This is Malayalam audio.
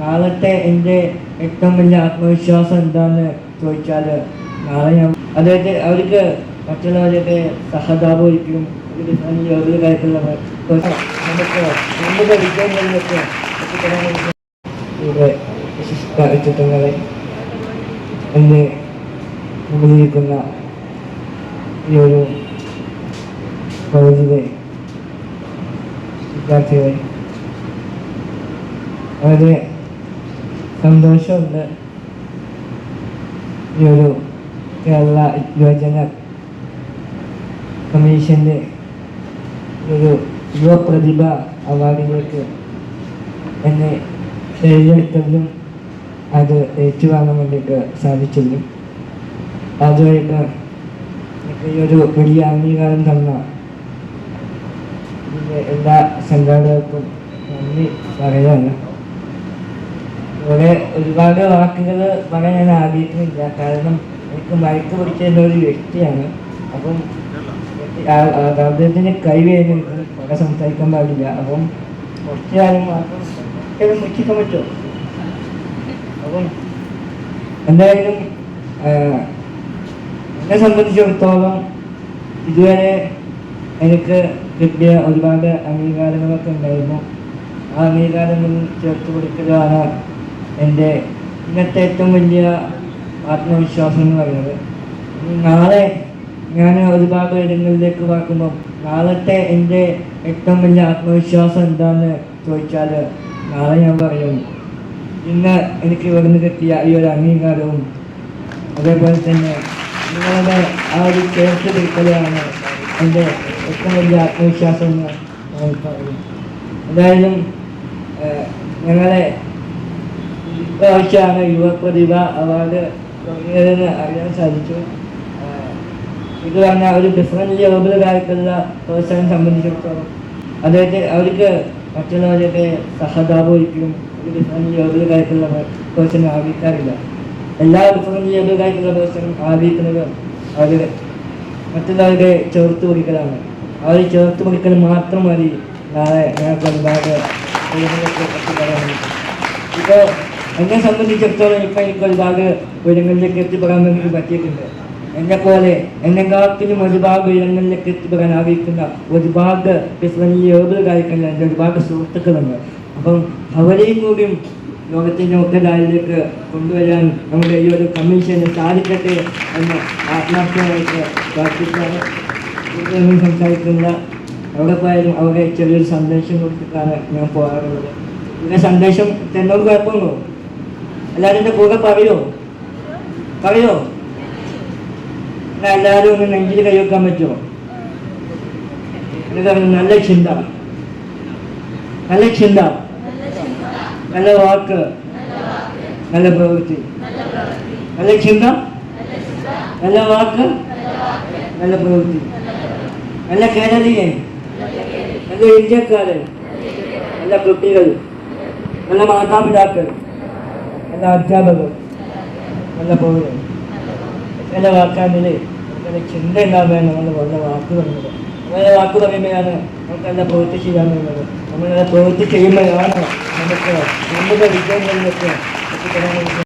നാളത്തെ എന്റെ ഏറ്റവും വലിയ ആത്മവിശ്വാസം എന്താണെന്ന് ചോദിച്ചാൽ നാളെ ഞാൻ അതായത് അവർക്ക് മറ്റുള്ളവരുടെ സഹതാപം ഒരിക്കലും ഒരു കാര്യത്തിലുള്ള നമുക്ക് നമ്മുടെ വിജയങ്ങളിലൊക്കെ എത്തിപ്പെടാൻ ഈ ഒരു കോളേജിലെ വിദ്യാർത്ഥികളെ. വളരെ സന്തോഷമുണ്ട്. ഈ ഒരു കേരള യുവജന കമ്മീഷന്റെ ഒരു യുവപ്രതിഭ അവാർഡിലേക്ക് എന്നെ തിരഞ്ഞെടുത്തതിലും അത് ഏറ്റുവാങ്ങാൻ വേണ്ടിയിട്ട് സാധിച്ചതിലും അതുമായിട്ട് എനിക്ക് ഈ ഒരു വലിയ അംഗീകാരം തന്ന എല്ലാ സംഘാടകർക്കും നന്ദി പറയാണ് ഇവിടെ ഒരുപാട് വാക്കുകൾ പറയാൻ ഞാൻ ആഗ്രഹിക്കുന്നില്ല. കാരണം എനിക്ക് മയക്ക് പിടിച്ചിരുന്ന ഒരു വ്യക്തിയാണ്. അപ്പം ആ- കൈ അദ്ദേഹത്തിന് കൈവേദന വളരെ സംസാരിക്കാൻ പാടില്ല. അപ്പം കുറച്ച് കാര്യം മാത്രം മുച്ചിക്കാൻ പറ്റുമോ? അപ്പം എന്തായാലും എന്നെ സംബന്ധിച്ചിടത്തോളം ഇതുവരെ എനിക്ക് കിട്ടിയ ഒരുപാട് അംഗീകാരങ്ങളൊക്കെ ഉണ്ടായിരുന്നു. ആ അംഗീകാരങ്ങൾ ചേർത്ത് കൊടുക്കലാണ് എന്റെ ഇന്നത്തെ ഏറ്റവും വലിയ ആത്മവിശ്വാസം എന്ന് പറയുന്നത് നാളെ ഞാൻ ഒരുപാട് ഇടങ്ങളിലേക്ക് பார்ക്കുമ്പോൾ നാളത്തെ എന്റെ ഏറ്റവും വലിയ ആത്മവിശ്വാസം എന്താണെന്ന് ചോദിച്ചാൽ നാളെ ഞാൻ പറയും. ഇന്ന് എനിക്ക് ഇവിടുന്ന് കിട്ടിയ ഈ ഒരു അംഗീകാരവും അതേപോലെ തന്നെ നിങ്ങളുടെ ആ ഒരു ചേർത്ത് പിടിക്കലാണ് എന്റെ ഏറ്റവും വലിയ ആത്മവിശ്വാസം എന്ന് പറയും. എന്തായാലും ഞങ്ങളെ ഇപ്രാവശ്യമാണ് യുവപ്രതിഭ അവാർഡ് തുടങ്ങിയതെന്ന് അറിയാൻ സാധിച്ചു. ഇത് പറഞ്ഞാൽ ഒരു ഡിഫറന്റ് ലെവലുകാർക്കുള്ള പേഴ്സണെ സംബന്ധിച്ചിടത്തോളം അദ്ദേഹത്തെ അവർക്ക് മറ്റുള്ളവരൊക്കെ സഹതാപം ഒരിക്കലും ഒരു ഡിഫറന്റ് ലെവലുകാർക്കുള്ള പേഴ്സൺ ആഗ്രഹിക്കാറില്ല എല്ലാ ഡിഫറന്റ് ലെവലുകാർക്കുള്ള പേഴ്സണും ആഗ്രഹിക്കുന്നത് അവർ മറ്റുള്ളവരെ ചേർത്ത് പിടിക്കലാണ്. അവർ ചേർത്ത് പിടിക്കൽ മാത്രം മതി. നാളെ ഞങ്ങൾക്ക് ഒരുപാട് ഇപ്പോൾ എന്നെ സംബന്ധിച്ചിടത്തോളം ഇപ്പം എനിക്ക് ഒരുപാട് ഉയരങ്ങളിലേക്ക് എത്തിപ്പെടാൻ വേണ്ടി പറ്റിയിട്ടുണ്ട്. എന്നെ പോലെ എന്നെക്കാട്ടിലും ഒരുപാട് ഉയരങ്ങളിലേക്ക് എത്തിപ്പെടാൻ ആഗ്രഹിക്കുന്ന ഒരുപാട് ഡിഫറന്റ് യോഗകാരിക്കുന്ന എന്റെ ഒരുപാട് സുഹൃത്തുക്കളുണ്ട്. അപ്പം അവരെയും കൂടിയും ലോകത്തിന്റെ ഒറ്റലായിലേക്ക് കൊണ്ടുവരാൻ നമ്മുടെ ഈ ഒരു കമ്മീഷന് സാധിക്കട്ടെ എന്ന് ആത്മാർത്ഥമായിട്ട് പ്രാർത്ഥിക്കാണ് കൂടുതലൊന്നും സംസാരിക്കുന്ന എവിടെ പോയാലും അവരെ ചെറിയൊരു സന്ദേശം കൊടുത്തിട്ടാണ് ഞാൻ പോകാറുള്ളത്. ഇതിന്റെ സന്ദേശം തന്നോട് കുഴപ്പമുണ്ടോ എല്ലാവരും എന്റെ കൂടെ പറയോ. പറയോ. എന്നാ എല്ലാവരും ഒന്ന് നെഞ്ചിൽ കൈവെക്കാൻ പറ്റുമോ? എന്നിട്ട് നല്ല ചിന്ത. നല്ല ചിന്ത. നല്ല വാക്ക്. നല്ല പ്രവൃത്തി. നല്ല ചിന്ത. നല്ല വാക്ക്. നല്ല പ്രവൃത്തി. നല്ല കേരളീയൻ. നല്ല ഇന്ത്യക്കാരൻ. നല്ല കുട്ടികൾ. നല്ല മാതാപിതാക്കൾ. നല്ല അധ്യാപകർ നല്ല പൗരൻ. ചില വാക്കാണ്ടിൽ നല്ല ചിന്ത ഉണ്ടാവുകയാണ് നമ്മൾ നല്ല വാക്ക് പറഞ്ഞത്. അങ്ങനെ വാക്ക് പറയുമ്പോഴാണ് നമുക്ക് നല്ല പ്രവൃത്തി ചെയ്യാൻ വേണ്ടത് നമ്മൾ നല്ല പ്രവൃത്തി ചെയ്യുമ്പോഴാണ് നമുക്ക് നമ്മുടെ വിജയങ്ങളിലൊക്കെ കഴിയുന്നത്